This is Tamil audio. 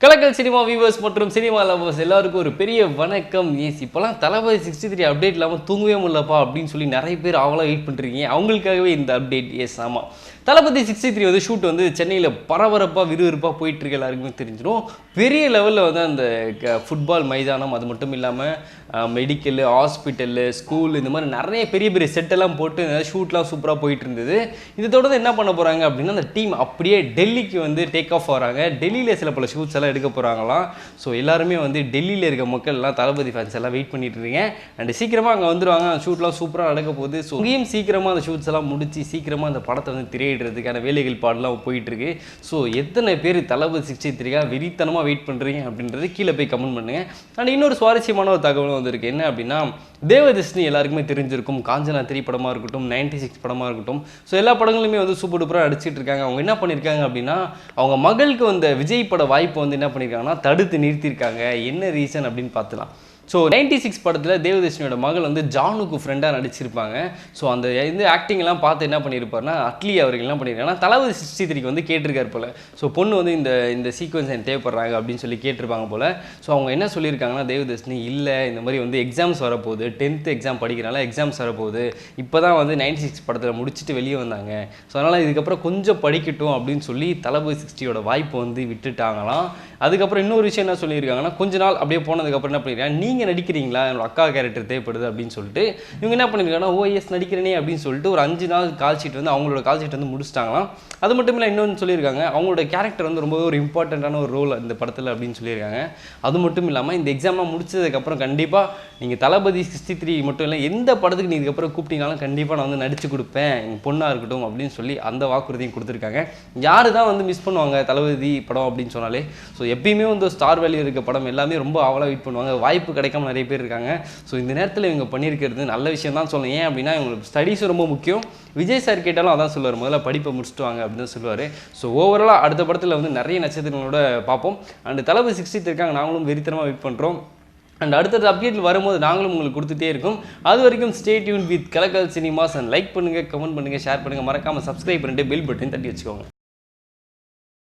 Kalakkal cinema viewers மற்றும் சினிமா லவர்ஸ் எல்லாருக்கும் ஒரு பெரிய வணக்கம். ஏஸ் இப்போலாம் தளபதி சிக்ஸ்டி த்ரீ அப்டேட் இல்லாமல் தூங்கவே முடியலப்பா அப்படின்னு சொல்லி நிறைய பேர் அவங்களாம் வெயிட் பண்ணுறீங்க அவங்களுக்காகவே இந்த அப்டேட் எஸ் ஆமாம் தளபதி சிக்ஸ்டி த்ரீ வந்து ஷூட் வந்து சென்னையில் பரபரப்பாக விறுவிறுப்பாக போயிட்டுருக்கு எல்லாருக்குமே தெரிஞ்சிடும் பெரிய லெவலில் வந்து அந்த ஃபுட்பால் மைதானம் அது மட்டும் இல்லாமல் மெடிக்கல் ஹாஸ்பிட்டலு ஸ்கூல் இந்த மாதிரி நிறைய பெரிய பெரிய செட்டெல்லாம் போட்டு ஷூட்லாம் சூப்பராக போயிட்டு இருந்தது இதை தொடர்ந்து என்ன பண்ண போகிறாங்க அப்படின்னா அந்த டீம் அப்படியே டெல்லிக்கு வந்து டேக் ஆஃப் வராங்க டெல்லியில் சில பல ஷூட்ஸ் எல்லாம் எடுக்க போகிறாங்களாம் ஸோ எல்லாருமே வந்து டெல்லியில் இருக்க மக்கள்லாம் தளபதி ஃபேன்ஸ் எல்லாம் வெயிட் பண்ணிட்டு இருக்கீங்க. அண்ட் சீக்கிரமாக அங்கே வந்துருவாங்க. ஷூட்லாம் சூப்பராக நடக்க போகுது. ஸோ இங்கேயும் சீக்கிரமாக அந்த ஷூட்ஸ் எல்லாம் முடிச்சு சீக்கிரமாக அந்த படத்தை வந்து திரையிடுறதுக்கான வேலைகள் பாடலாம் போயிட்டுருக்கு ஸோ எத்தனை பேர் தளபதி சிக்ஸ்டி த்ரீக்காக வெறித்தனமாக வெயிட் பண்ணுறீங்க அப்படின்றது கீழே போய் கமெண்ட் பண்ணுங்க. அண்ட் இன்னொரு சுவாரஸ்யமான ஒரு தகவலும் வந்திருக்கு. என்ன அப்படின்னா தேவதர்ஷினி எல்லாருக்குமே தெரிஞ்சிருக்கும். காஞ்சனா த்ரீ படமாக இருக்கட்டும் நைன்டி சிக்ஸ் படமாக இருக்கட்டும். ஸோ எல்லா படங்களுமே வந்து சூப்பர் டூப்பராக அடிச்சிட்டு இருக்காங்க. அவங்க என்ன பண்ணியிருக்காங்க அப்படின்னா அவங்க மகளுக்கு வந்த விஜய் பட வாய்ப்பு வந்து என்ன பண்ணியிருக்காங்கன்னா தடுத்து நிறுத்தியிருக்காங்க என்ன ரீசன் அப்படின்னு பார்த்துலாம். ஸோ நைன்டி சிக்ஸ் படத்தில் தேவதர்ஷினியோட மகள் வந்து ஜானுக்கு ஃப்ரெண்டாக நடிச்சிருப்பாங்க. ஸோ அந்த இது ஆக்டிங்லாம் பார்த்து என்ன பண்ணியிருப்பாருன்னா அட்லி அவர்கள் என்ன பண்ணியிருக்காங்கன்னா தளபதி சிக்ஸ்டி த்ரீக்கு வந்து கேட்டிருக்காரு போல். ஸோ பொண்ணு வந்து இந்த இந்த சீக்வன்ஸ் எனக்கு தேவைப்படுறாங்க அப்படின்னு சொல்லி கேட்டிருப்பாங்க போல். ஸோ அவங்க என்ன சொல்லியிருக்காங்கன்னா தேவதர்ஷினி இல்லை இந்த மாதிரி வந்து எக்ஸாம்ஸ் வரப்போகுது. டென்த்து எக்ஸாம் படிக்கிறனால எக்ஸாம்ஸ் வரப்போகுது. இப்போ தான் வந்து நைன்டி சிக்ஸ் படத்தில் முடிச்சுட்டு வெளியே வந்தாங்க. ஸோ அதனால் இதுக்கப்புறம் கொஞ்சம் படிக்கட்டும் அப்படின்னு சொல்லி தளபதி சிக்ஸ்டியோட வாய்ப்பு வந்து விட்டுட்டாங்களாம். அதுக்கப்புறம் இன்னொரு விஷயம் என்ன சொல்லியிருக்காங்கன்னா கொஞ்ச நாள் அப்படியே போனதுக்கப்புறம் என்ன பண்ணியிருக்காங்க நீங்கள் நடிக்கிறீங்களா? என்னோட அக்கா கேரக்டர் தேவைப்படுது அப்படின்னு சொல்லிட்டு இவங்க என்ன பண்ணியிருக்காங்கன்னா ஓஎஸ் நடிக்கிறேனே அப்படின்னு சொல்லிட்டு ஒரு அஞ்சு நாள் கால் ஷீட் வந்து அவங்களோட கால் ஷீட் வந்து முடிச்சிட்டாங்களாம். அது மட்டும் இல்லை இன்னொன்று சொல்லியிருக்காங்க அவங்களோட கேரக்டர் வந்து ரொம்பவே ஒரு இம்பார்ட்டண்ட்டான ஒரு ரோல் இந்த படத்தில் அப்படின்னு சொல்லியிருக்காங்க. அது மட்டும் இல்லாமல் இந்த எக்ஸாம்லாம் முடிச்சதுக்கப்புறம் கண்டிப்பாக நீங்கள் தளபதி சிக்ஸ்டி த்ரீ மட்டும் இல்லை எந்த படத்துக்கு நீ இதுக்கப்புறம் கூப்பிட்டீங்கனாலும் கண்டிப்பாக நான் வந்து நடிச்சு கொடுப்பேன். எங்கள் பொண்ணாக இருக்கட்டும் அப்படின்னு சொல்லி அந்த வாக்குறுதியும் கொடுத்துருக்காங்க. யார் தான் வந்து மிஸ் பண்ணுவாங்க தளபதி படம் அப்படின்னு சொன்னாலே ஸோ எப்பயுமே வந்து ஸ்டார் வேல்யூ இருக்க படம் எல்லாமே ரொம்ப ஆவலாக வெயிட் பண்ணுவாங்க. வாய்ப்பு கிடைக்காம நிறைய பேர் இருக்காங்க. ஸோ இந்த நேரத்தில் இவங்க பண்ணியிருக்கிறது நல்ல விஷயம் தான் சொல்லணும். ஏன் அப்படின்னா இவங்களுக்கு ஸ்டடீஸ் ரொம்ப முக்கியம். விஜய் சார் கேட்டாலும் அதான் சொல்லுவார். முதல்ல படிப்பை முடிச்சுட்டு வாங்க அப்படின்னு சொல்லுவார். ஸோ ஓவராலாக அடுத்த படத்தில் வந்து நிறைய நட்சத்திரங்களோட பார்ப்போம். அண்ட் தளபதி சிக்ஸ்டி இருக்காங்க. நாங்களும் வெறித்தனமாக வெயிட் பண்ணுறோம் அண்ட் அடுத்தடுத்த அப்டேட் வரும்போது நாங்களும் உங்களுக்கு கொடுத்துட்டே இருக்கும். அது வரைக்கும் stay tuned with Kalakkal cinemas. And like பண்ணுங்கள் கமெண்ட் பண்ணுங்கள் ஷேர் பண்ணுங்கள் மறக்காமல் சப்ஸ்கிரைப் பண்ணிட்டு பெல் பட்டன் தட்டி வச்சுக்கோங்க.